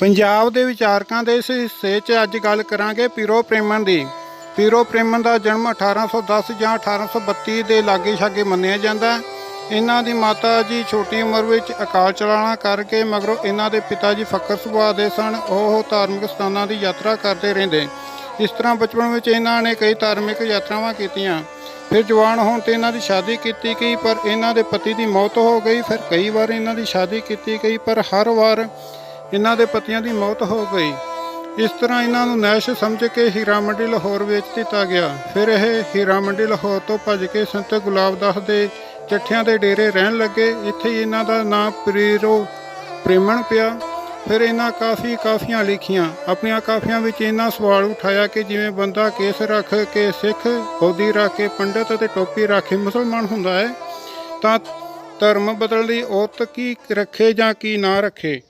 ਪੰਜਾਬ ਦੇ ਵਿਚਾਰਕਾਂ ਦੇ ਇਸ ਹਿੱਸੇ 'ਚ ਅੱਜ ਗੱਲ ਕਰਾਂਗੇ ਪੀਰੋ ਪ੍ਰੇਮਨ ਦੀ। ਪੀਰੋ ਪ੍ਰੇਮਨ ਦਾ ਜਨਮ 1810 ਜਾਂ 1832 ਦੇ ਲਾਗੇ ਛਾਗੇ ਮੰਨਿਆ ਜਾਂਦਾ ਇਹਨਾਂ ਦੀ ਮਾਤਾ ਜੀ ਛੋਟੀ ਉਮਰ ਵਿੱਚ ਅਕਾਲ ਚਲਾਣਾ ਕਰਕੇ ਮਗਰੋਂ ਇਹਨਾਂ ਦੇ ਪਿਤਾ ਜੀ ਫਕਰ ਸੁਭਾਅ ਦੇ ਸਨ। ਉਹ ਧਾਰਮਿਕ ਸਥਾਨਾਂ ਦੀ ਯਾਤਰਾ ਕਰਦੇ ਰਹਿੰਦੇ। ਇਸ ਤਰ੍ਹਾਂ ਬਚਪਨ ਵਿੱਚ ਇਹਨਾਂ ਨੇ ਕਈ ਧਾਰਮਿਕ ਯਾਤਰਾਵਾਂ ਕੀਤੀਆਂ। ਫਿਰ ਜਵਾਨ ਹੋਣ ਤੇ ਇਹਨਾਂ ਦੀ ਸ਼ਾਦੀ ਕੀਤੀ ਗਈ, ਪਰ ਇਹਨਾਂ ਦੇ ਪਤੀ ਦੀ ਮੌਤ ਹੋ ਗਈ। ਫਿਰ ਕਈ ਵਾਰ ਇਹਨਾਂ ਦੀ ਸ਼ਾਦੀ ਕੀਤੀ ਗਈ, ਪਰ ਹਰ ਵਾਰ ਇਹਨਾਂ ਦੇ ਪਤੀਆਂ ਦੀ ਮੌਤ ਹੋ ਗਈ। ਇਸ ਤਰ੍ਹਾਂ ਇਹਨਾਂ ਨੂੰ ਨੈਸ਼ ਸਮਝ ਕੇ ਹੀਰਾ ਮੰਡੀ ਲਾਹੌਰ ਵੇਚ ਦਿੱਤਾ ਗਿਆ। ਫਿਰ ਇਹ ਹੀਰਾ ਮੰਡੀ ਲਾਹੌਰ ਤੋਂ ਭੱਜ ਕੇ ਸੰਤ ਗੁਲਾਬਦਾਸ ਦੇ ਚੱਠਿਆਂ ਦੇ ਡੇਰੇ ਰਹਿਣ ਲੱਗੇ। ਇੱਥੇ ਇਹਨਾਂ ਦਾ ਨਾਂ ਪ੍ਰੀਰੋ ਪ੍ਰੇਮਣ ਪਿਆ। ਫਿਰ ਇਹਨਾਂ ਕਾਫੀ ਕਾਫੀਆਂ ਲਿਖੀਆਂ। ਆਪਣੀਆਂ ਕਾਫੀਆਂ ਵਿੱਚ ਇਹਨਾਂ ਸਵਾਲ ਉਠਾਇਆ ਕਿ ਜਿਵੇਂ ਬੰਦਾ ਕੇਸ ਰੱਖ ਕੇ ਸਿੱਖ, ਬੋਧੀ ਰੱਖ ਕੇ ਪੰਡਤ ਅਤੇ ਟੋਪੀ ਰੱਖ ਕੇ ਮੁਸਲਮਾਨ ਹੁੰਦਾ ਹੈ, ਤਾਂ ਧਰਮ ਬਦਲਦੀ ਲਈ ਔਰਤ ਕੀ ਰੱਖੇ ਜਾਂ ਕੀ ਨਾ ਰੱਖੇ?